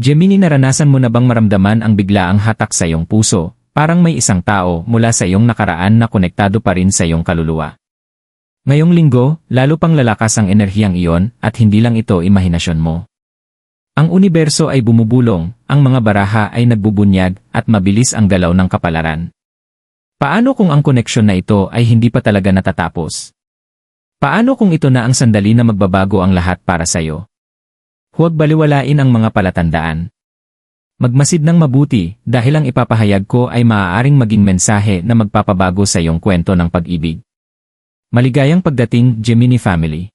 Gemini naranasan mo na bang maramdaman ang biglaang hatak sa iyong puso, parang may isang tao mula sa iyong nakaraan na konektado pa rin sa iyong kaluluwa. Ngayong linggo, lalo pang lalakas ang enerhiyang iyon at hindi lang ito imahinasyon mo. Ang universo ay bumubulong, ang mga baraha ay nagbubunyag at mabilis ang galaw ng kapalaran. Paano kung ang koneksyon na ito ay hindi pa talaga natatapos? Paano kung ito na ang sandali na magbabago ang lahat para sa iyo? Huwag baliwalain ang mga palatandaan. Magmasid ng mabuti dahil ang ipapahayag ko ay maaaring maging mensahe na magpapabago sa iyong kwento ng pag-ibig. Maligayang pagdating, Gemini Family.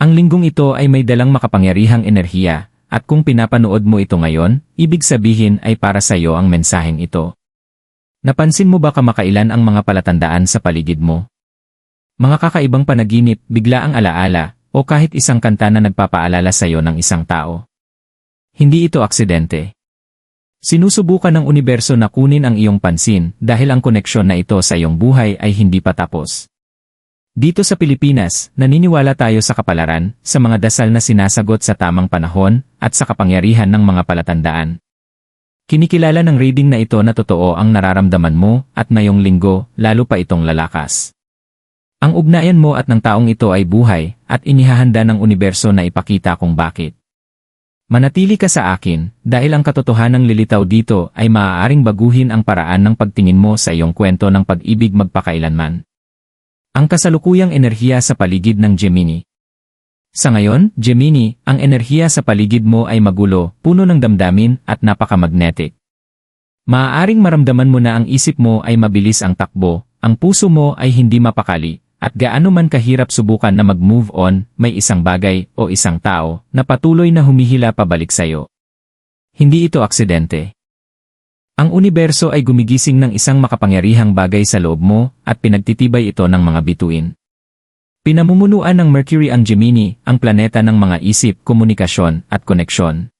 Ang linggong ito ay may dalang makapangyarihang enerhiya, at kung pinapanood mo ito ngayon, ibig sabihin ay para sa iyo ang mensaheng ito. Napansin mo ba kamakailan ang mga palatandaan sa paligid mo? Mga kakaibang panaginip, bigla ang alaala, o kahit isang kanta na nagpapaalala sa iyo ng isang tao. Hindi ito aksidente. Sinusubukan ng universo na kunin ang iyong pansin dahil ang koneksyon na ito sa iyong buhay ay hindi pa tapos. Dito sa Pilipinas, naniniwala tayo sa kapalaran, sa mga dasal na sinasagot sa tamang panahon, at sa kapangyarihan ng mga palatandaan. Kinikilala ng reading na ito na totoo ang nararamdaman mo at ngayong linggo, lalo pa itong lalakas. Ang ugnayan mo at ng taong ito ay buhay at inihahanda ng universo na ipakita kung bakit. Manatili ka sa akin dahil ang katotohanang lilitaw dito ay maaaring baguhin ang paraan ng pagtingin mo sa iyong kwento ng pag-ibig magpakailanman. Ang kasalukuyang enerhiya sa paligid ng Gemini. Sa ngayon, Gemini, ang enerhiya sa paligid mo ay magulo, puno ng damdamin at napakamagnetic. Maaaring maramdaman mo na ang isip mo ay mabilis ang takbo, ang puso mo ay hindi mapakali, at gaano man kahirap subukan na mag-move on, may isang bagay o isang tao na patuloy na humihila pabalik sa'yo. Hindi ito aksidente. Ang universo ay gumigising ng isang makapangyarihang bagay sa loob mo at pinagtitibay ito ng mga bituin. Pinamumunuan ng Mercury ang Gemini, ang planeta ng mga isip, komunikasyon at koneksyon.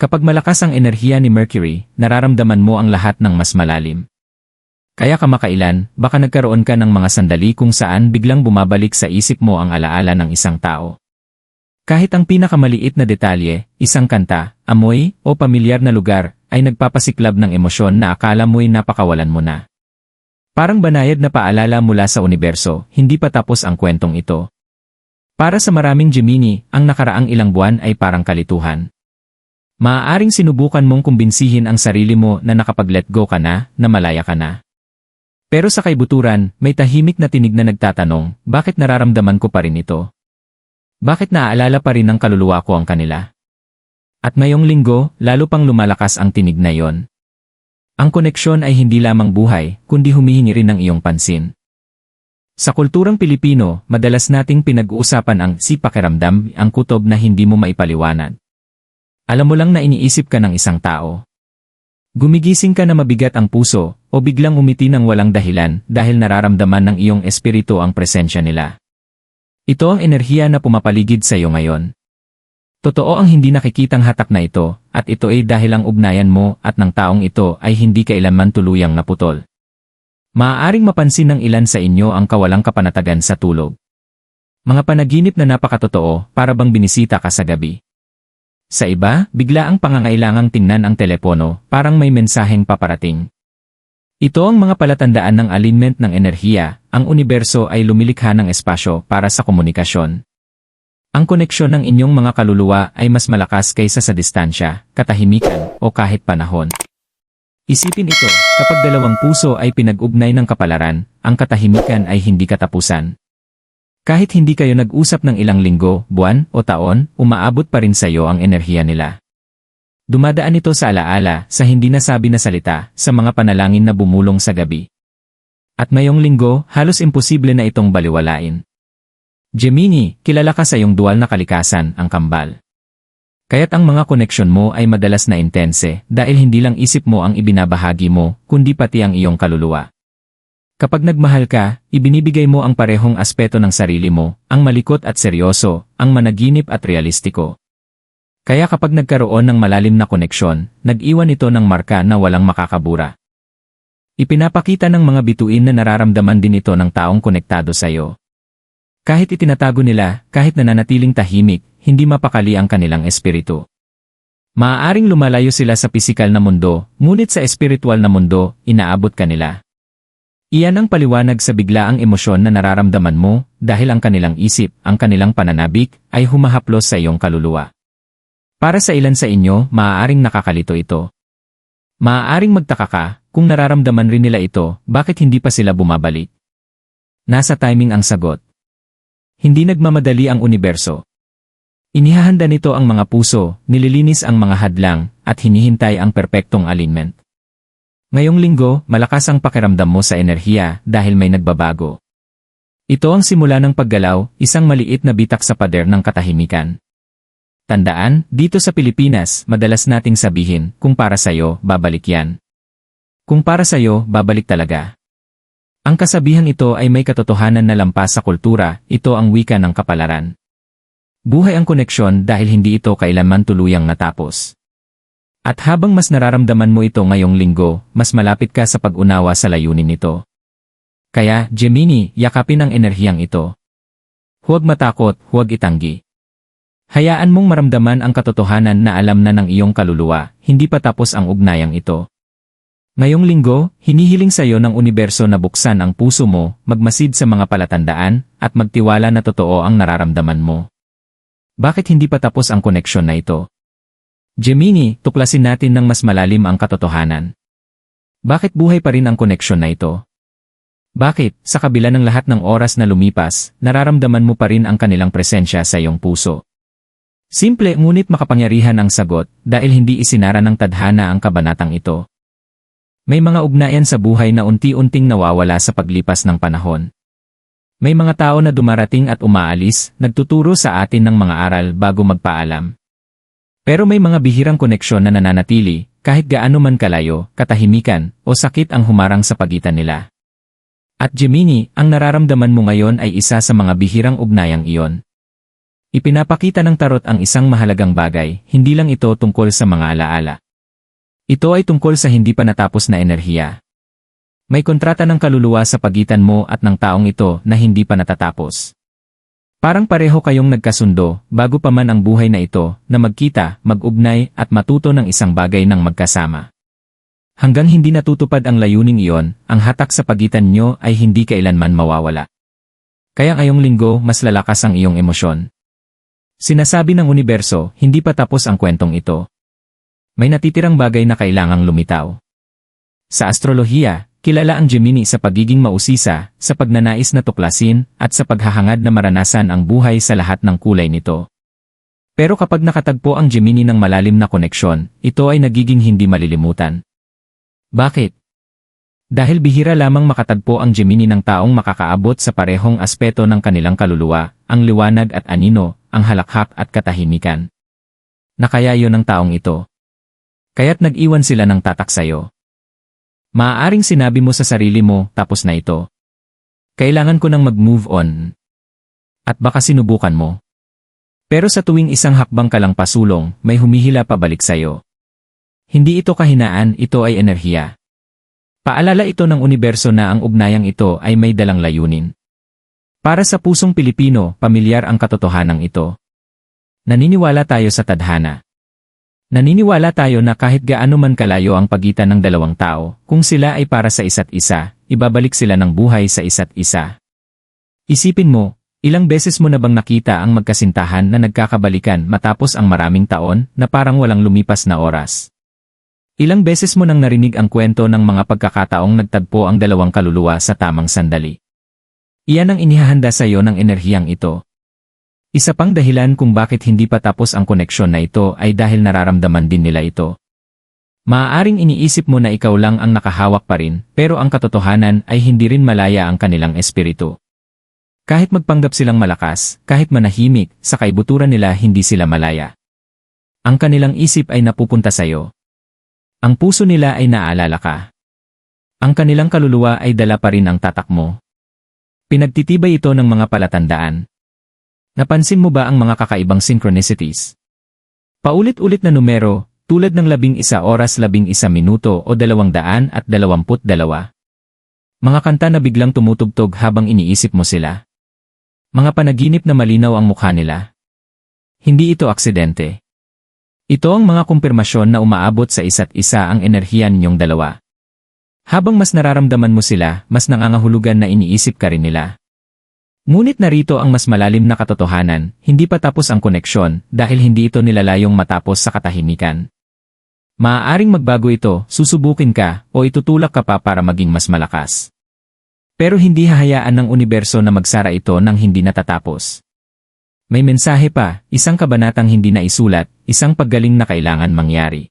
Kapag malakas ang enerhiya ni Mercury, nararamdaman mo ang lahat ng mas malalim. Kaya kamakailan, baka nagkaroon ka ng mga sandali kung saan biglang bumabalik sa isip mo ang alaala ng isang tao. Kahit ang pinakamaliit na detalye, isang kanta, amoy, o pamilyar na lugar, ay nagpapasiklab ng emosyon na akala mo'y napakawalan mo na. Parang banayad na paalala mula sa universo, hindi pa tapos ang kwentong ito. Para sa maraming Gemini, ang nakaraang ilang buwan ay parang kalituhan. Maaaring sinubukan mong kumbinsihin ang sarili mo na nakapag-let go ka na, na malaya ka na. Pero sa kaibuturan, may tahimik na tinig na nagtatanong, bakit nararamdaman ko pa rin ito? Bakit naaalala pa rin ng kaluluwa ko ang kanila? At ngayong linggo, lalo pang lumalakas ang tinig na yon. Ang koneksyon ay hindi lamang buhay, kundi humihingi rin ng iyong pansin. Sa kulturang Pilipino, madalas nating pinag-uusapan ang si pakiramdam, ang kutob na hindi mo maipaliwanag. Alam mo lang na iniisip ka ng isang tao. Gumigising ka na mabigat ang puso, o biglang umiti ng walang dahilan dahil nararamdaman ng iyong espiritu ang presensya nila. Ito ang enerhiya na pumapaligid sa iyo ngayon. Totoo ang hindi nakikitang hatak na ito, at ito ay dahil ang ugnayan mo at ng taong ito ay hindi kailanman tuluyang naputol. Maaaring mapansin ng ilan sa inyo ang kawalang kapanatagan sa tulog. Mga panaginip na napakatotoo para bang binisita ka sa gabi. Sa iba, bigla ang pangangailangang tingnan ang telepono, parang may mensaheng paparating. Ito ang mga palatandaan ng alignment ng enerhiya, ang universo ay lumilikha ng espasyo para sa komunikasyon. Ang koneksyon ng inyong mga kaluluwa ay mas malakas kaysa sa distansya, katahimikan, o kahit panahon. Isipin ito, kapag dalawang puso ay pinag-ugnay ng kapalaran, ang katahimikan ay hindi katapusan. Kahit hindi kayo nag-usap ng ilang linggo, buwan, o taon, umaabot pa rin sa iyo ang enerhiya nila. Dumadaan ito sa alaala, sa hindi nasabi na salita, sa mga panalangin na bumulong sa gabi. At ngayong linggo, halos imposible na itong baliwalain. Gemini, kilala ka sa iyong dual na kalikasan, ang kambal. Kaya't ang mga koneksyon mo ay madalas na intense dahil hindi lang isip mo ang ibinabahagi mo, kundi pati ang iyong kaluluwa. Kapag nagmahal ka, ibinibigay mo ang parehong aspeto ng sarili mo, ang malikot at seryoso, ang managinip at realistiko. Kaya kapag nagkaroon ng malalim na koneksyon, nag-iwan ito ng marka na walang makakabura. Ipinapakita ng mga bituin na nararamdaman din ito ng taong konektado sa iyo. Kahit itinatago nila, kahit nananatiling tahimik, hindi mapakali ang kanilang espiritu. Maaaring lumalayo sila sa pisikal na mundo, ngunit sa espiritual na mundo, inaabot ka nila. Iyan ang paliwanag sa biglaang emosyon na nararamdaman mo dahil ang kanilang isip, ang kanilang pananabik, ay humahaplos sa iyong kaluluwa. Para sa ilan sa inyo, maaaring nakakalito ito. Maaaring magtaka ka kung nararamdaman rin nila ito, bakit hindi pa sila bumabalik? Nasa timing ang sagot. Hindi nagmamadali ang universo. Inihahanda nito ang mga puso, nililinis ang mga hadlang, at hinihintay ang perpektong alignment. Ngayong linggo, malakas ang pakiramdam mo sa enerhiya dahil may nagbabago. Ito ang simula ng paggalaw, isang maliit na bitak sa pader ng katahimikan. Tandaan, dito sa Pilipinas, madalas nating sabihin, kung para sa'yo, babalik yan. Kung para sa'yo, babalik talaga. Ang kasabihang ito ay may katotohanan na lampas sa kultura, ito ang wika ng kapalaran. Buhay ang koneksyon dahil hindi ito kailanman tuluyang natapos. At habang mas nararamdaman mo ito ngayong linggo, mas malapit ka sa pag-unawa sa layunin nito. Kaya, Gemini, yakapin ang enerhiyang ito. Huwag matakot, huwag itanggi. Hayaan mong maramdaman ang katotohanan na alam na ng iyong kaluluwa, hindi pa tapos ang ugnayang ito. Ngayong linggo, hinihiling sa iyo ng universo na buksan ang puso mo, magmasid sa mga palatandaan, at magtiwala na totoo ang nararamdaman mo. Bakit hindi pa tapos ang koneksyon na ito? Gemini, tuklasin natin ng mas malalim ang katotohanan. Bakit buhay pa rin ang koneksyon na ito? Bakit, sa kabila ng lahat ng oras na lumipas, nararamdaman mo pa rin ang kanilang presensya sa iyong puso? Simple ngunit makapangyarihan ang sagot dahil hindi isinara ng tadhana ang kabanatang ito. May mga ugnayan sa buhay na unti-unting nawawala sa paglipas ng panahon. May mga tao na dumarating at umaalis, nagtuturo sa atin ng mga aral bago magpaalam. Pero may mga bihirang koneksyon na nananatili, kahit gaano man kalayo, katahimikan, o sakit ang humarang sa pagitan nila. At Gemini, ang nararamdaman mo ngayon ay isa sa mga bihirang ugnayang iyon. Ipinapakita ng tarot ang isang mahalagang bagay, hindi lang ito tungkol sa mga alaala. Ito ay tungkol sa hindi pa natapos na enerhiya. May kontrata ng kaluluwa sa pagitan mo at ng taong ito na hindi pa natatapos. Parang pareho kayong nagkasundo, bago pa man ang buhay na ito, na magkita, mag-ugnay at matuto ng isang bagay ng magkasama. Hanggang hindi natutupad ang layuning iyon, ang hatak sa pagitan nyo ay hindi kailanman mawawala. Kaya ngayong linggo, mas lalakas ang iyong emosyon. Sinasabi ng universo, hindi pa tapos ang kwentong ito. May natitirang bagay na kailangang lumitaw. Sa astrolohiya, Kilala ang Gemini sa pagiging mausisa, sa pagnanais na tuklasin, at sa paghahangad na maranasan ang buhay sa lahat ng kulay nito. Pero kapag nakatagpo ang Gemini ng malalim na koneksyon, ito ay nagiging hindi malilimutan. Bakit? Dahil bihira lamang makatagpo ang Gemini ng taong makakaabot sa parehong aspeto ng kanilang kaluluwa, ang liwanag at anino, ang halakhak at katahimikan. Nakaya yon ng taong ito. Kaya't nag-iwan sila ng tatak sayo. Maaaring sinabi mo sa sarili mo, tapos na ito. Kailangan ko nang mag-move on. At baka sinubukan mo. Pero sa tuwing isang hakbang ka lang pasulong, may humihila pabalik sa'yo. Hindi ito kahinaan, ito ay enerhiya. Paalala ito ng universo na ang ugnayang ito ay may dalang layunin. Para sa pusong Pilipino, pamilyar ang katotohanan ito. Naniniwala tayo sa tadhana. Naniniwala tayo na kahit gaano man kalayo ang pagitan ng dalawang tao, kung sila ay para sa isa't isa, ibabalik sila ng buhay sa isa't isa. Isipin mo, ilang beses mo na bang nakita ang magkasintahan na nagkakabalikan matapos ang maraming taon na parang walang lumipas na oras? Ilang beses mo nang narinig ang kwento ng mga pagkakataong nagtagpo ang dalawang kaluluwa sa tamang sandali? Iyan ang inihahanda sa iyo ng enerhiyang ito. Isa pang dahilan kung bakit hindi pa tapos ang koneksyon na ito ay dahil nararamdaman din nila ito. Maaaring iniisip mo na ikaw lang ang nakahawak pa rin, pero ang katotohanan ay hindi rin malaya ang kanilang espiritu. Kahit magpanggap silang malakas, kahit manahimik, sa kaibuturan nila hindi sila malaya. Ang kanilang isip ay napupunta sa iyo. Ang puso nila ay naalala ka. Ang kanilang kaluluwa ay dala pa rin ang tatak mo. Pinagtitibay ito ng mga palatandaan, Napansin mo ba ang mga kakaibang synchronicities? Paulit-ulit na numero, tulad ng labing isa oras labing isa minuto o dalawang daan at dalawamput dalawa. Mga kanta na biglang tumutugtog habang iniisip mo sila. Mga panaginip na malinaw ang mukha nila. Hindi ito aksidente. Ito ang mga kumpirmasyon na umaabot sa isa't isa ang enerhiya ninyong dalawa. Habang mas nararamdaman mo sila, mas nangangahulugan na iniisip ka rin nila. Ngunit narito ang mas malalim na katotohanan, hindi pa tapos ang koneksyon dahil hindi ito nilalayong matapos sa katahimikan. Maaaring magbago ito, susubukin ka, o itutulak ka pa para maging mas malakas. Pero hindi hahayaan ng universo na magsara ito nang hindi natatapos. May mensahe pa, isang kabanatang hindi na isulat, isang paggaling na kailangan mangyari.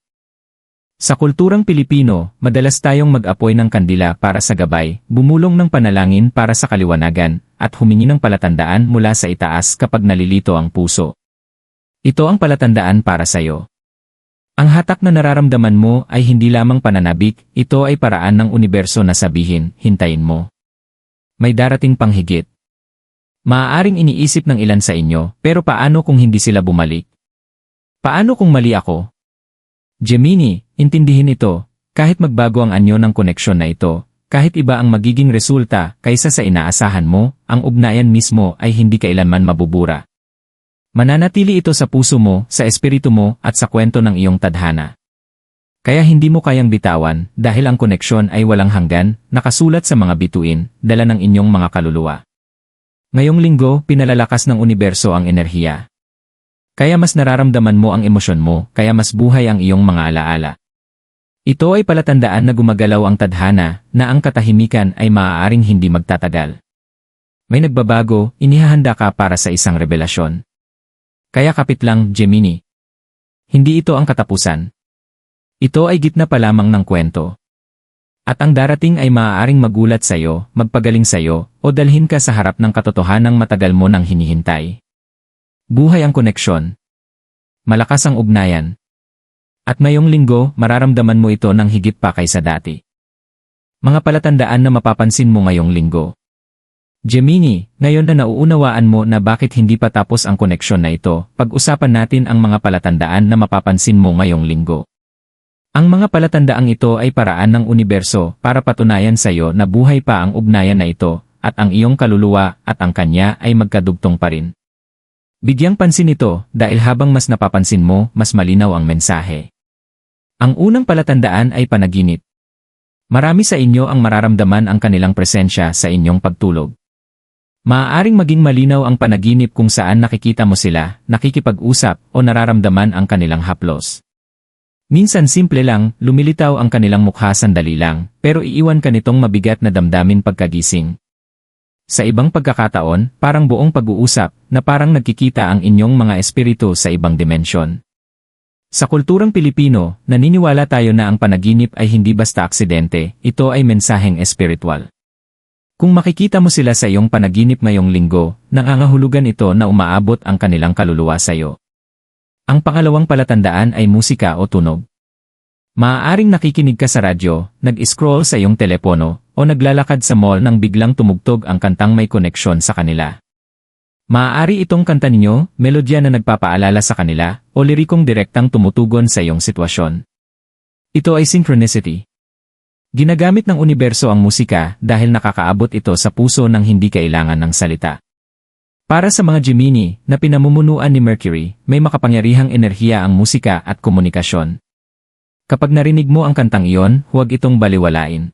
Sa kulturang Pilipino, madalas tayong mag-apoy ng kandila para sa gabay, bumulong ng panalangin para sa kaliwanagan, at humingi ng palatandaan mula sa itaas kapag nalilito ang puso. Ito ang palatandaan para sa iyo. Ang hatak na nararamdaman mo ay hindi lamang pananabik, ito ay paraan ng universo na sabihin, hintayin mo. May darating pang higit. Maaaring iniisip ng ilan sa inyo, pero paano kung hindi sila bumalik? Paano kung mali ako? Gemini, intindihin ito, kahit magbago ang anyo ng koneksyon na ito, kahit iba ang magiging resulta kaysa sa inaasahan mo, ang ugnayan mismo ay hindi kailanman mabubura. Mananatili ito sa puso mo, sa espiritu mo, at sa kwento ng iyong tadhana. Kaya hindi mo kayang bitawan dahil ang koneksyon ay walang hanggan, nakasulat sa mga bituin, dala ng inyong mga kaluluwa. Ngayong linggo, pinalalakas ng universo ang enerhiya. Kaya mas nararamdaman mo ang emosyon mo, kaya mas buhay ang iyong mga alaala. Ito ay palatandaan na gumagalaw ang tadhana, na ang katahimikan ay maaaring hindi magtatagal. May nagbabago, inihahanda ka para sa isang revelasyon. Kaya kapit lang, Gemini. Hindi ito ang katapusan. Ito ay gitna pa lamang ng kwento. At ang darating ay maaaring magulat sa iyo, magpagaling sa iyo, o dalhin ka sa harap ng katotohanang matagal mo nang hinihintay. Buhay ang koneksyon. Malakas ang ugnayan. At ngayong linggo, mararamdaman mo ito ng higit pa kaysa dati. Mga palatandaan na mapapansin mo ngayong linggo. Gemini, ngayon na nauunawaan mo na bakit hindi pa tapos ang koneksyon na ito, pag-usapan natin ang mga palatandaan na mapapansin mo ngayong linggo. Ang mga palatandaang ito ay paraan ng universo para patunayan sa iyo na buhay pa ang ugnayan na ito, at ang iyong kaluluwa at ang kanya ay magkadugtong pa rin. Bigyang pansin ito dahil habang mas napapansin mo, mas malinaw ang mensahe. Ang unang palatandaan ay panaginip. Marami sa inyo ang mararamdaman ang kanilang presensya sa inyong pagtulog. Maaaring maging malinaw ang panaginip kung saan nakikita mo sila, nakikipag-usap o nararamdaman ang kanilang haplos. Minsan simple lang, lumilitaw ang kanilang mukha sandali lang, pero iiwan ka nitong mabigat na damdamin pagkagising. Sa ibang pagkakataon, parang buong pag-uusap, na parang nagkikita ang inyong mga espiritu sa ibang dimensyon. Sa kulturang Pilipino, naniniwala tayo na ang panaginip ay hindi basta aksidente, ito ay mensaheng espiritual. Kung makikita mo sila sa iyong panaginip ngayong linggo, nangangahulugan ito na umaabot ang kanilang kaluluwa sa iyo. Ang pangalawang palatandaan ay musika o tunog. Maaaring nakikinig ka sa radyo, nag-scroll sa iyong telepono, o naglalakad sa mall nang biglang tumugtog ang kantang may koneksyon sa kanila. Maaari itong kanta ninyo, melodya na nagpapaalala sa kanila, o lirikong direktang tumutugon sa iyong sitwasyon. Ito ay synchronicity. Ginagamit ng universo ang musika dahil nakakaabot ito sa puso ng hindi kailangan ng salita. Para sa mga Gemini na pinamumunuan ni Mercury, may makapangyarihang enerhiya ang musika at komunikasyon. Kapag narinig mo ang kantang iyon, huwag itong baliwalain.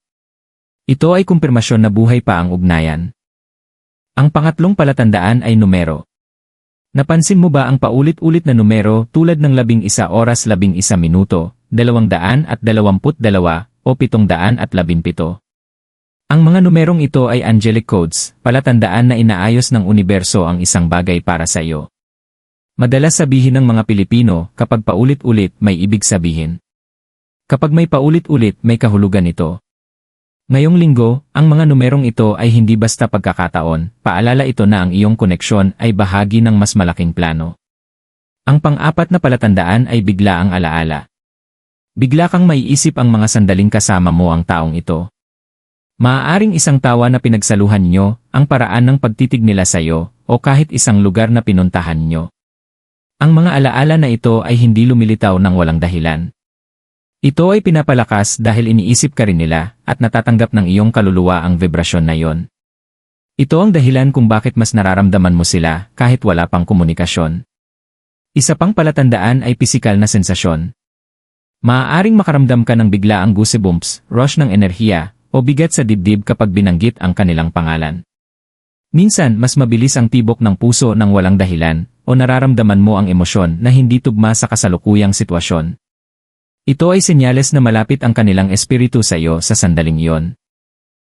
Ito ay kumpirmasyon na buhay pa ang ugnayan. Ang pangatlong palatandaan ay numero. Napansin mo ba ang paulit-ulit na numero tulad ng labing isa oras labing isa minuto, dalawang daan at dalawamput dalawa, o pitong daan at labimpito? Ang mga numerong ito ay angelic codes, palatandaan na inaayos ng universo ang isang bagay para sa iyo. Madalas sabihin ng mga Pilipino, kapag paulit-ulit may ibig sabihin. Kapag may paulit-ulit may kahulugan ito. Ngayong linggo, ang mga numerong ito ay hindi basta pagkakataon, paalala ito na ang iyong koneksyon ay bahagi ng mas malaking plano. Ang pang-apat na palatandaan ay bigla ang alaala. Bigla kang maiisip ang mga sandaling kasama mo ang taong ito. Maaaring isang tawa na pinagsaluhan nyo, ang paraan ng pagtitig nila sa iyo, o kahit isang lugar na pinuntahan nyo. Ang mga alaala na ito ay hindi lumilitaw ng walang dahilan. Ito ay pinapalakas dahil iniisip ka rin nila at natatanggap ng iyong kaluluwa ang vibrasyon na yon. Ito ang dahilan kung bakit mas nararamdaman mo sila kahit wala pang komunikasyon. Isa pang palatandaan ay pisikal na sensasyon. Maaaring makaramdam ka ng bigla ang goosebumps, rush ng enerhiya, o bigat sa dibdib kapag binanggit ang kanilang pangalan. Minsan, mas mabilis ang tibok ng puso ng walang dahilan, o nararamdaman mo ang emosyon na hindi tugma sa kasalukuyang sitwasyon. Ito ay senyales na malapit ang kanilang espiritu sa iyo sa sandaling iyon.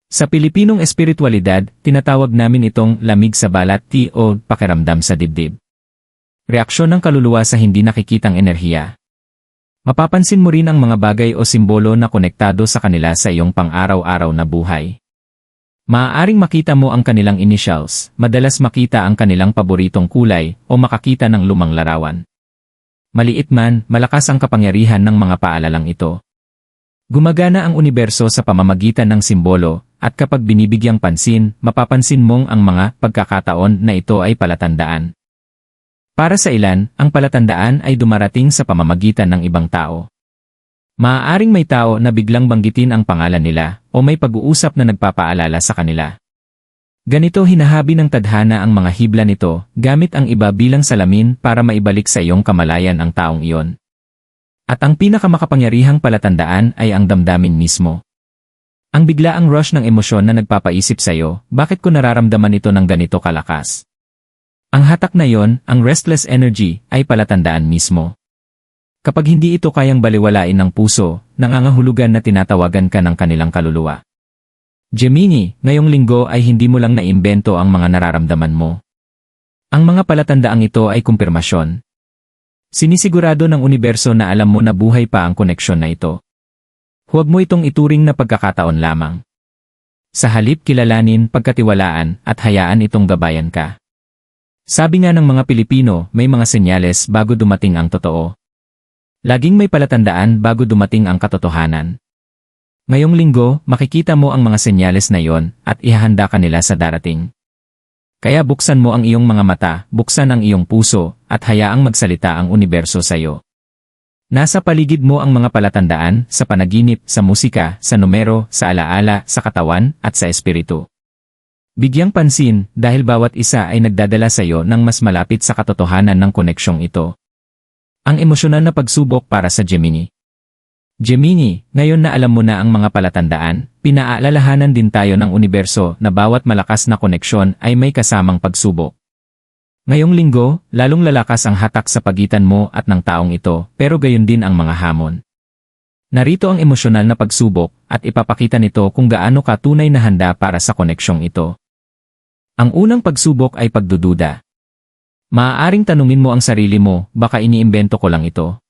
Sa Pilipinong espiritualidad, tinatawag namin itong lamig sa balat T o pakiramdam sa dibdib. Reaksyon ng kaluluwa sa hindi nakikitang enerhiya. Mapapansin mo rin ang mga bagay o simbolo na konektado sa kanila sa iyong pang-araw-araw na buhay. Maaaring makita mo ang kanilang initials, madalas makita ang kanilang paboritong kulay, o makakita ng lumang larawan. Maliit man, malakas ang kapangyarihan ng mga paalalang ito. Gumagana ang universo sa pamamagitan ng simbolo, at kapag binibigyang pansin, mapapansin mong ang mga pagkakataon na ito ay palatandaan. Para sa ilan, ang palatandaan ay dumarating sa pamamagitan ng ibang tao. Maaaring may tao na biglang banggitin ang pangalan nila o may pag-uusap na nagpapaalala sa kanila. Ganito hinahabi ng tadhana ang mga hibla nito gamit ang iba bilang salamin para maibalik sa iyong kamalayan ang taong iyon. At ang pinakamakapangyarihang palatandaan ay ang damdamin mismo. Ang biglaang rush ng emosyon na nagpapaisip sa iyo, bakit ko nararamdaman ito ng ganito kalakas? Ang hatak na yon, ang restless energy, ay palatandaan mismo. Kapag hindi ito kayang baliwalain ng puso, nangangahulugan na tinatawagan ka ng kanilang kaluluwa. Gemini, ngayong linggo ay hindi mo lang naimbento ang mga nararamdaman mo. Ang mga palatandaang ito ay kumpirmasyon. Sinisigurado ng universo na alam mo na buhay pa ang koneksyon na ito. Huwag mo itong ituring na pagkakataon lamang. Sa halip kilalanin, pagkatiwalaan, at hayaan itong gabayan ka. Sabi nga ng mga Pilipino, may mga senyales bago dumating ang totoo. Laging may palatandaan bago dumating ang katotohanan. Ngayong linggo, makikita mo ang mga senyales na iyon at ihahanda ka nila sa darating. Kaya buksan mo ang iyong mga mata, buksan ang iyong puso, at hayaang magsalita ang universo sa iyo. Nasa paligid mo ang mga palatandaan sa panaginip, sa musika, sa numero, sa alaala, sa katawan, at sa espiritu. Bigyang pansin dahil bawat isa ay nagdadala sa iyo ng mas malapit sa katotohanan ng koneksyong ito. Ang emosyonal na pagsubok para sa Gemini. Gemini, ngayon na alam mo na ang mga palatandaan, pinaalalahanan din tayo ng universo na bawat malakas na koneksyon ay may kasamang pagsubok. Ngayong linggo, lalong lalakas ang hatak sa pagitan mo at ng taong ito, pero gayon din ang mga hamon. Narito ang emosyonal na pagsubok at ipapakita nito kung gaano ka tunay na handa para sa koneksyong ito. Ang unang pagsubok ay pagdududa. Maaaring tanungin mo ang sarili mo, baka iniimbento ko lang ito.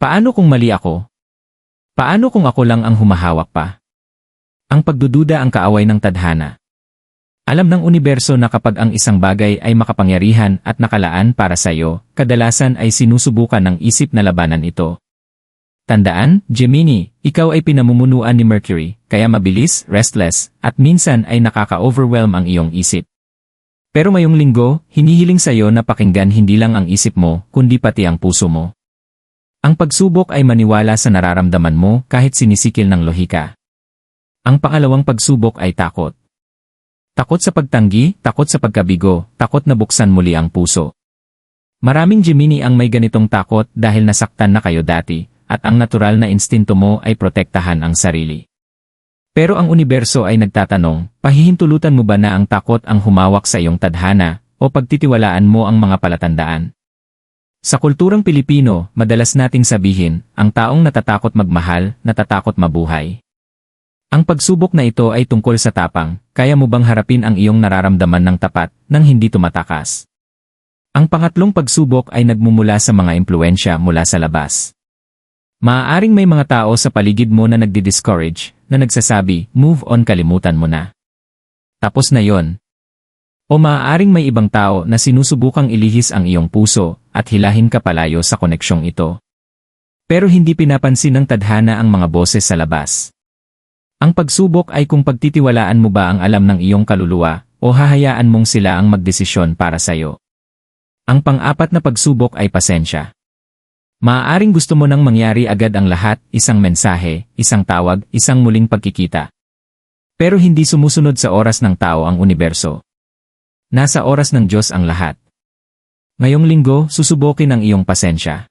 Paano kung mali ako? Paano kung ako lang ang humahawak pa? Ang pagdududa ang kaaway ng tadhana. Alam ng universo na kapag ang isang bagay ay makapangyarihan at nakalaan para sa iyo, kadalasan ay sinusubukan ng isip na labanan ito. Tandaan, Gemini, ikaw ay pinamumunuan ni Mercury, kaya mabilis, restless, at minsan ay nakaka-overwhelm ang iyong isip. Pero mayong linggo, hinihiling sa iyo na pakinggan hindi lang ang isip mo, kundi pati ang puso mo. Ang pagsubok ay maniwala sa nararamdaman mo kahit sinisikil ng lohika. Ang pangalawang pagsubok ay takot. Takot sa pagtanggi, takot sa pagkabigo, takot na buksan muli ang puso. Maraming Gemini ang may ganitong takot dahil nasaktan na kayo dati, at ang natural na instinto mo ay protektahan ang sarili. Pero ang universo ay nagtatanong, pahihintulutan mo ba na ang takot ang humawak sa iyong tadhana, o pagtitiwalaan mo ang mga palatandaan? Sa kulturang Pilipino, madalas nating sabihin, ang taong natatakot magmahal, natatakot mabuhay. Ang pagsubok na ito ay tungkol sa tapang, kaya mo bang harapin ang iyong nararamdaman ng tapat, nang hindi tumatakas? Ang pangatlong pagsubok ay nagmumula sa mga impluensya mula sa labas. Maaaring may mga tao sa paligid mo na nagdi-discourage, na nagsasabi, move on kalimutan mo na. Tapos na yon. O maaaring may ibang tao na sinusubukang ilihis ang iyong puso at hilahin ka palayo sa koneksyong ito. Pero hindi pinapansin ng tadhana ang mga boses sa labas. Ang pagsubok ay kung pagtitiwalaan mo ba ang alam ng iyong kaluluwa o hahayaan mong sila ang magdesisyon para sa'yo. Ang pang-apat na pagsubok ay pasensya. Maaaring gusto mo nang mangyari agad ang lahat, isang mensahe, isang tawag, isang muling pagkikita. Pero hindi sumusunod sa oras ng tao ang universo. Nasa oras ng Diyos ang lahat. Ngayong linggo, susubukin ang iyong pasensya.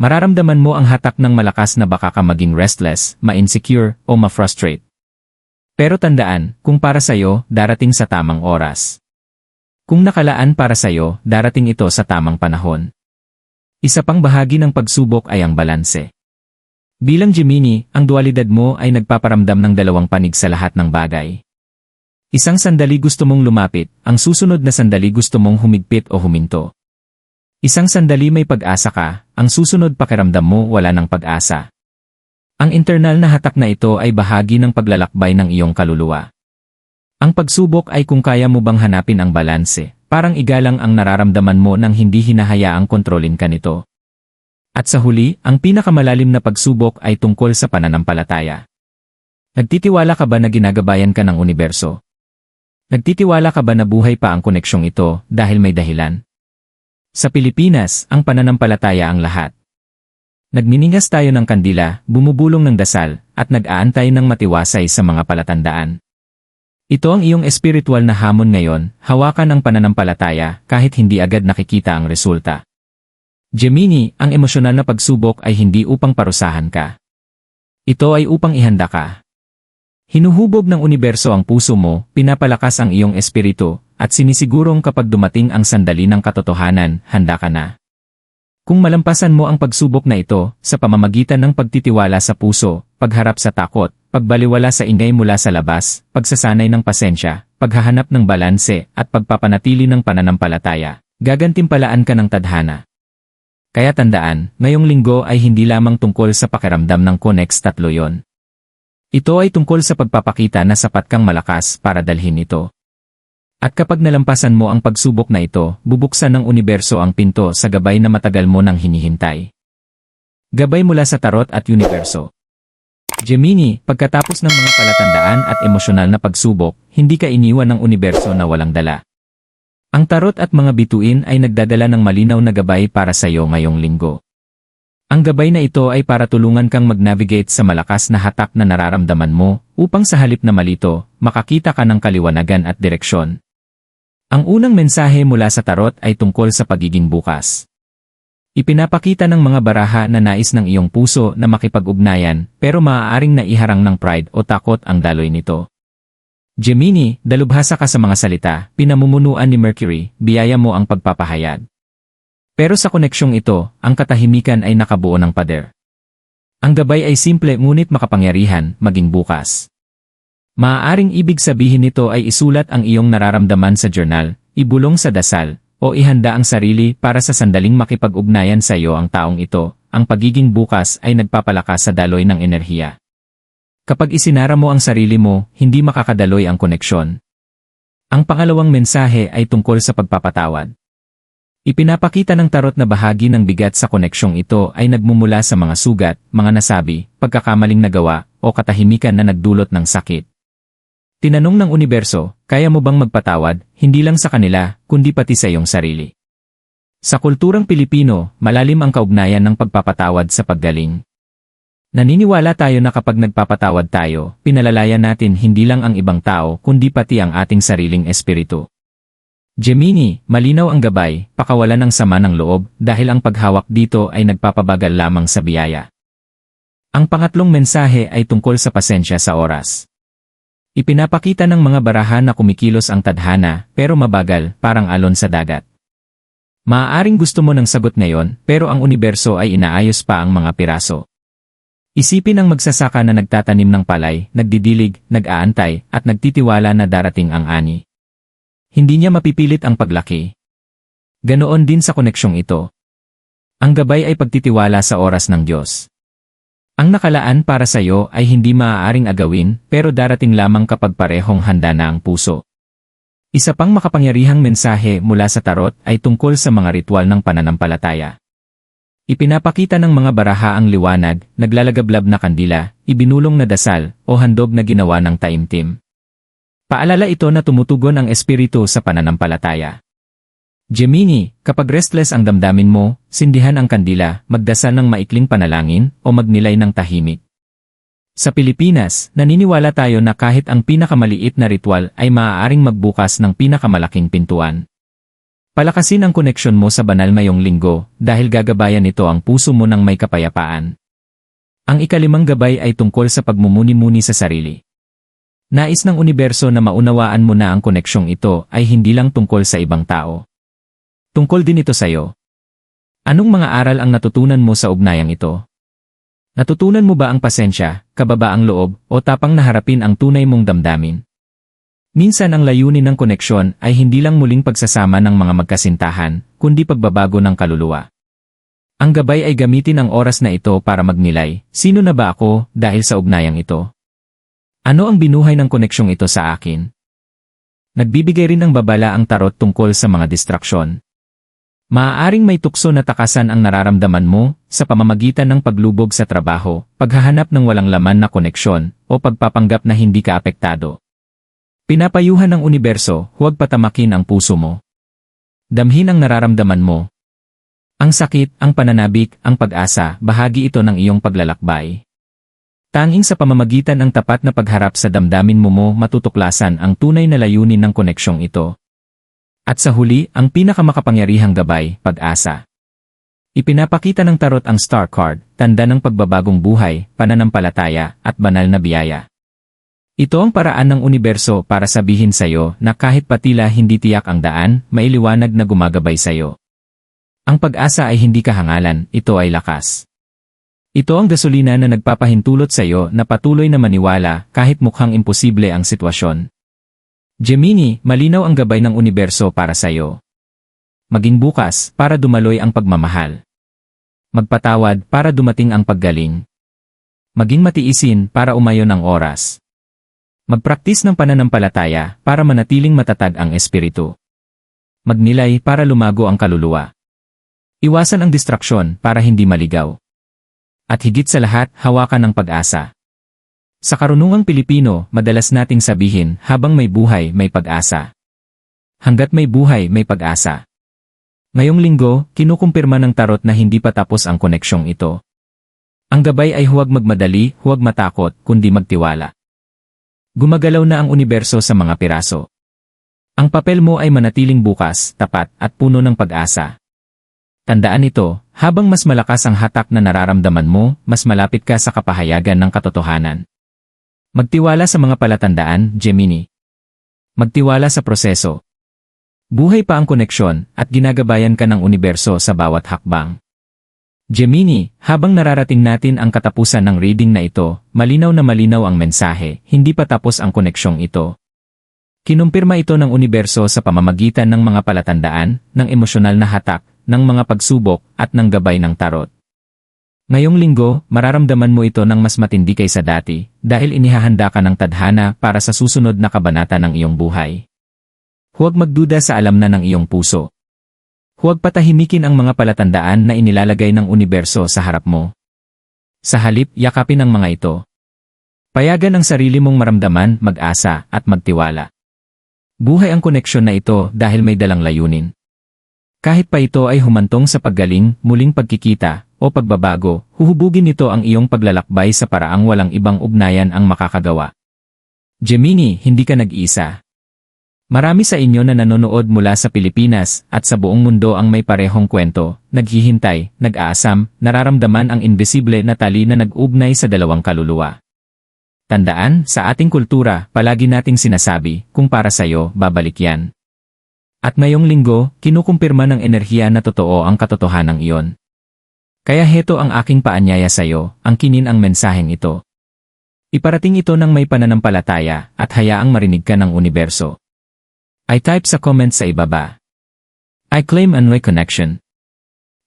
Mararamdaman mo ang hatak ng malakas na baka ka maging restless, ma-insecure, o ma-frustrate. Pero tandaan, kung para sa'yo, darating sa tamang oras. Kung nakalaan para sa'yo, darating ito sa tamang panahon. Isa pang bahagi ng pagsubok ay ang balanse. Bilang Gemini, ang dualidad mo ay nagpaparamdam ng dalawang panig sa lahat ng bagay. Isang sandali gusto mong lumapit, ang susunod na sandali gusto mong humigpit o huminto. Isang sandali may pag-asa ka, ang susunod pakiramdam mo wala ng pag-asa. Ang internal na hatak na ito ay bahagi ng paglalakbay ng iyong kaluluwa. Ang pagsubok ay kung kaya mo bang hanapin ang balanse, parang igalang ang nararamdaman mo nang hindi hinahayaang kontrolin ka nito. At sa huli, ang pinakamalalim na pagsubok ay tungkol sa pananampalataya. Nagtitiwala ka ba na ginagabayan ka ng universo? Nagtitiwala ka ba na buhay pa ang koneksyong ito dahil may dahilan? Sa Pilipinas, ang pananampalataya ang lahat. Nagminingas tayo ng kandila, bumubulong ng dasal, at nag-aantay ng matiwasay sa mga palatandaan. Ito ang iyong espiritual na hamon ngayon, hawakan ang pananampalataya kahit hindi agad nakikita ang resulta. Gemini, ang emosyonal na pagsubok ay hindi upang parusahan ka. Ito ay upang ihanda ka. Hinuhubog ng universo ang puso mo, pinapalakas ang iyong espiritu, at sinisigurong kapag dumating ang sandali ng katotohanan, handa ka na. Kung malampasan mo ang pagsubok na ito, sa pamamagitan ng pagtitiwala sa puso, pagharap sa takot, pagbaliwala sa ingay mula sa labas, pagsasanay ng pasensya, paghahanap ng balanse, at pagpapanatili ng pananampalataya, gagantimpalaan ka ng tadhana. Kaya tandaan, ngayong linggo ay hindi lamang tungkol sa pakiramdam ng Conex tatlo yon. Ito ay tungkol sa pagpapakita na sapat kang malakas para dalhin ito. At kapag nalampasan mo ang pagsubok na ito, bubuksan ng universo ang pinto sa gabay na matagal mo nang hinihintay. Gabay mula sa tarot at universo. Gemini, pagkatapos ng mga palatandaan at emosyonal na pagsubok, hindi ka iniwan ng universo na walang dala. Ang tarot at mga bituin ay nagdadala ng malinaw na gabay para sa iyo ngayong linggo. Ang gabay na ito ay para tulungan kang mag-navigate sa malakas na hatak na nararamdaman mo upang sa halip na malito, makakita ka ng kaliwanagan at direksyon. Ang unang mensahe mula sa tarot ay tungkol sa pagiging bukas. Ipinapakita ng mga baraha na nais ng iyong puso na makipag-ugnayan pero maaaring naiharang ng pride o takot ang daloy nito. Gemini, dalubhasa ka sa mga salita, pinamumunuan ni Mercury, biyaya mo ang pagpapahayag. Pero sa koneksyong ito, ang katahimikan ay nakabuo ng pader. Ang gabay ay simple ngunit makapangyarihan, maging bukas. Maaaring ibig sabihin nito ay isulat ang iyong nararamdaman sa journal, ibulong sa dasal, o ihanda ang sarili para sa sandaling makipag-ugnayan sa iyo ang taong ito. Ang pagiging bukas ay nagpapalakas sa daloy ng enerhiya. Kapag isinara mo ang sarili mo, hindi makakadaloy ang koneksyon. Ang pangalawang mensahe ay tungkol sa pagpapatawad. Ipinapakita ng tarot na bahagi ng bigat sa koneksyong ito ay nagmumula sa mga sugat, mga nasabi, pagkakamaling nagawa, o katahimikan na nagdulot ng sakit. Tinanong ng universo, kaya mo bang magpatawad, hindi lang sa kanila, kundi pati sa iyong sarili. Sa kulturang Pilipino, malalim ang kaugnayan ng pagpapatawad sa paggaling. Naniniwala tayo na kapag nagpapatawad tayo, pinalalayan natin hindi lang ang ibang tao kundi pati ang ating sariling espiritu. Gemini, malinaw ang gabay, pakawalan ng sama ng loob dahil ang paghawak dito ay nagpapabagal lamang sa biyaya. Ang pangatlong mensahe ay tungkol sa pasensya sa oras. Ipinapakita ng mga barahan na kumikilos ang tadhana, pero mabagal, parang alon sa dagat. Maaaring gusto mo ng sagot ngayon, pero ang universo ay inaayos pa ang mga piraso. Isipin ang magsasaka na nagtatanim ng palay, nagdidilig, nag-aantay, at nagtitiwala na darating ang ani. Hindi niya mapipilit ang paglaki. Ganoon din sa koneksyong ito. Ang gabay ay pagtitiwala sa oras ng Diyos. Ang nakalaan para sa iyo ay hindi maaaring agawin pero darating lamang kapag parehong handa na ang puso. Isa pang makapangyarihang mensahe mula sa tarot ay tungkol sa mga ritual ng pananampalataya. Ipinapakita ng mga baraha ang liwanag, naglalagablab na kandila, ibinulong na dasal, o handog na ginawa ng taimtim. Paalala ito na tumutugon ang espiritu sa pananampalataya. Gemini, kapag restless ang damdamin mo, sindihan ang kandila, magdasal ng maikling panalangin, o magnilay ng tahimik. Sa Pilipinas, naniniwala tayo na kahit ang pinakamaliit na ritual ay maaaring magbukas ng pinakamalaking pintuan. Palakasin ang koneksyon mo sa banal ngayong linggo dahil gagabayan nito ang puso mo ng may kapayapaan. Ang ikalimang gabay ay tungkol sa pagmumuni-muni sa sarili. Nais ng universo na maunawaan mo na ang koneksyong ito ay hindi lang tungkol sa ibang tao. Tungkol din ito sa iyo. Anong mga aral ang natutunan mo sa ugnayang ito? Natutunan mo ba ang pasensya, kababaang loob, o tapang naharapin ang tunay mong damdamin? Minsan ang layunin ng koneksyon ay hindi lang muling pagsasama ng mga magkasintahan, kundi pagbabago ng kaluluwa. Ang gabay ay gamitin ang oras na ito para magnilay, sino na ba ako dahil sa ugnayang ito? Ano ang binuhay ng koneksyong ito sa akin? Nagbibigay rin ng babala ang tarot tungkol sa mga distraksyon. Maaaring may tukso na takasan ang nararamdaman mo sa pamamagitan ng paglubog sa trabaho, paghahanap ng walang laman na koneksyon, o pagpapanggap na hindi ka apektado. Pinapayuhan ng universo, huwag patamakin ang puso mo. Damhin ang nararamdaman mo. Ang sakit, ang pananabik, ang pag-asa, bahagi ito ng iyong paglalakbay. Tanging sa pamamagitan ng tapat na pagharap sa damdamin mo mo matutuklasan ang tunay na layunin ng koneksyong ito. At sa huli, ang pinakamakapangyarihang gabay, pag-asa. Ipinapakita ng tarot ang star card, tanda ng pagbabagong buhay, pananampalataya, at banal na biyaya. Ito ang paraan ng universo para sabihin sa iyo na kahit patila hindi tiyak ang daan, mailiwanag na gumagabay sa iyo. Ang pag-asa ay hindi kahangalan, ito ay lakas. Ito ang gasolina na nagpapahintulot sa iyo na patuloy na maniwala kahit mukhang imposible ang sitwasyon. Gemini, malinaw ang gabay ng universo para sa iyo. Maging bukas para dumaloy ang pagmamahal. Magpatawad para dumating ang paggaling. Maging matiisin para umayon ang oras. Magpraktis ng pananampalataya para manatiling matatag ang espiritu. Magnilay para lumago ang kaluluwa. Iwasan ang distraksyon para hindi maligaw. At higit sa lahat, hawakan ng pag-asa. Sa karunungang Pilipino, madalas nating sabihin, habang may buhay, may pag-asa. Hanggat may buhay, may pag-asa. Ngayong linggo, kinukumpirma ng tarot na hindi pa tapos ang koneksyong ito. Ang gabay ay huwag magmadali, huwag matakot, kundi magtiwala. Gumagalaw na ang universo sa mga piraso. Ang papel mo ay manatiling bukas, tapat, at puno ng pag-asa. Tandaan ito, habang mas malakas ang hatak na nararamdaman mo, mas malapit ka sa kapahayagan ng katotohanan. Magtiwala sa mga palatandaan, Gemini. Magtiwala sa proseso. Buhay pa ang koneksyon at ginagabayan ka ng universo sa bawat hakbang. Gemini, habang nararating natin ang katapusan ng reading na ito, malinaw na malinaw ang mensahe, hindi pa tapos ang koneksyong ito. Kinumpirma ito ng universo sa pamamagitan ng mga palatandaan, ng emosyonal na hatak, ng mga pagsubok, at ng gabay ng tarot. Ngayong linggo, mararamdaman mo ito ng mas matindi kaysa dati, dahil inihahanda ka ng tadhana para sa susunod na kabanata ng iyong buhay. Huwag magduda sa alam na ng iyong puso. Huwag patahimikin ang mga palatandaan na inilalagay ng universo sa harap mo. Sa halip, yakapin ang mga ito. Payagan ang sarili mong maramdaman, mag-asa, at magtiwala. Buhay ang koneksyon na ito dahil may dalang layunin. Kahit pa ito ay humantong sa paggaling, muling pagkikita, o pagbabago, huhubugin nito ang iyong paglalakbay sa paraang walang ibang ugnayan ang makakagawa. Gemini, hindi ka nag-isa. Marami sa inyo na nanonood mula sa Pilipinas at sa buong mundo ang may parehong kwento, naghihintay, nag-aasam, nararamdaman ang invisible na tali na nag-ugnay sa dalawang kaluluwa. Tandaan, sa ating kultura, palagi nating sinasabi, kung para sa'yo, babalik yan. At ngayong linggo, kinukumpirma ng enerhiya na totoo ang katotohanan iyon. Kaya heto ang aking paanyaya sa'yo, ang kinin ang mensaheng ito. Iparating ito ng may pananampalataya at hayaang marinig ka ng universo. I type sa comments sa ibaba. I claim unway connection.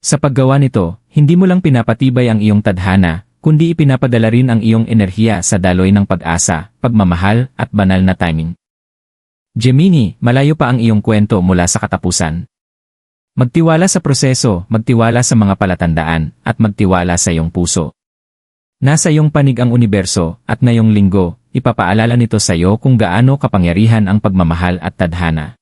Sa paggawa nito, hindi mo lang pinapatibay ang iyong tadhana, kundi ipinapadala rin ang iyong enerhiya sa daloy ng pag-asa, pagmamahal, at banal na timing. Gemini, malayo pa ang iyong kwento mula sa katapusan. Magtiwala sa proseso, magtiwala sa mga palatandaan, at magtiwala sa iyong puso. Nasa iyong panig ang universo, at ngayong linggo, ipapaalala nito sa iyo kung gaano kapangyarihan ang pagmamahal at tadhana.